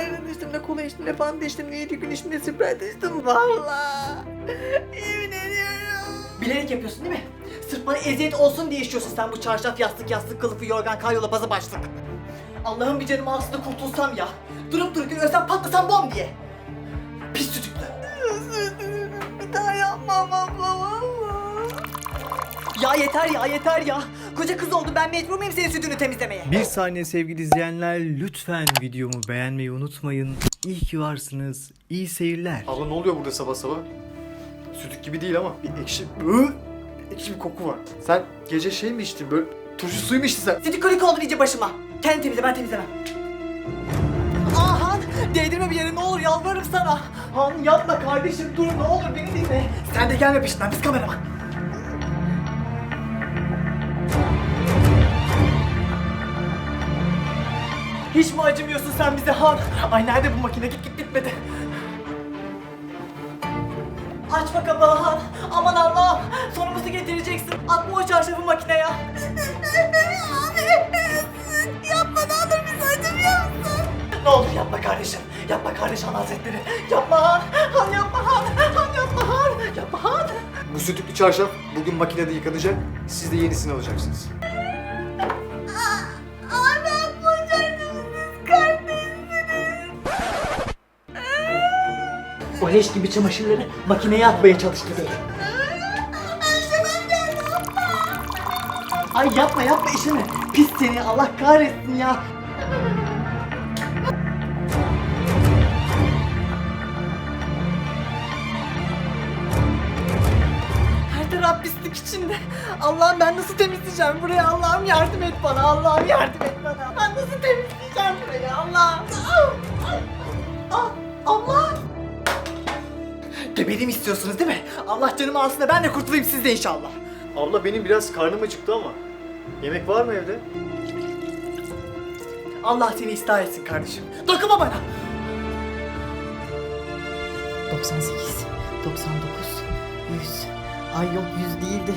ayran içtim de kola içtim de fanta içtim de yedi gün içtim de sprite içtim valla. Yemin ediyorum. Bilerek yapıyorsun değil mi? Sırf bana eziyet olsun diye işiyorsun sen bu çarşaf yastık yastık kılıfı yorgan karyola bazı başlık. Allah'ım bir canım aslında kurtulsam ya. Durup dururken ölsem patlasam bom diye. Pis dilerim. Bir daha yapmam abla valla. Ya yeter ya yeter ya. Koca kız oldum ben mecbur muyum senin sütünü temizlemeye? Bir saniye sevgili izleyenler lütfen videomu beğenmeyi unutmayın. İyi ki varsınız. İyi seyirler. Abla ne oluyor burada sabah sabah? Sütük gibi değil ama bir ekşi... Iı! Ekşi bir koku var. Sen gece şey mi içtin böyle turşu suyu mu içtin sen? Sütü kolik oldu iyice başıma. Kendi temizle ben temizlemem. Ahan değdirme bir yere ne olur yalvarırım sana. Han yapma kardeşim dur ne olur beni dinle. Sen de gelme peşinden biz kameraman. Hiç mi acımıyorsun sen bize Han? Ay nerede bu makine git git bitmedi. Açma kapağı Han. Aman Allah'ım. Sonumuzu getireceksin. Atma o çarşafı makineye. Abi. Yapma ne olur biz acımıyor musun? Ne olur yapma kardeşim. Yapma kardeş Han Hazretleri. Yapma Han. Han yapma Han. Han yapma Han. Yapma Han. Bu sütüklü çarşaf bugün makinede yıkanacak. Siz de yenisini alacaksınız. O leş gibi çamaşırları makineye atmaya çalıştı beni. Ay yapma yapma işimi. Pis seni Allah kahretsin ya. Her taraf pislik içinde. Allah'ım ben nasıl temizleyeceğim burayı? Allah'ım yardım et bana. Allah'ım yardım et bana. Gebereyim istiyorsunuz değil mi? Allah canımı alsın da ben de kurtulayım siz de inşallah. Abla benim biraz karnım acıktı ama. Yemek var mı evde? Allah seni ıslah etsin kardeşim. Dokunma bana. 98, 99, 100. Ay yok 100 değildi.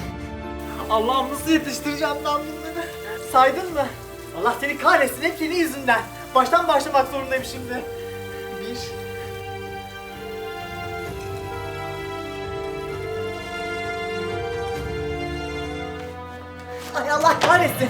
Allah'ım nasıl yetiştireceğim ben bunları? Saydın mı? Allah seni kahretsin hep senin yüzünden. Baştan başlamak zorundayım şimdi. Bir. Ay Allah kahretsin.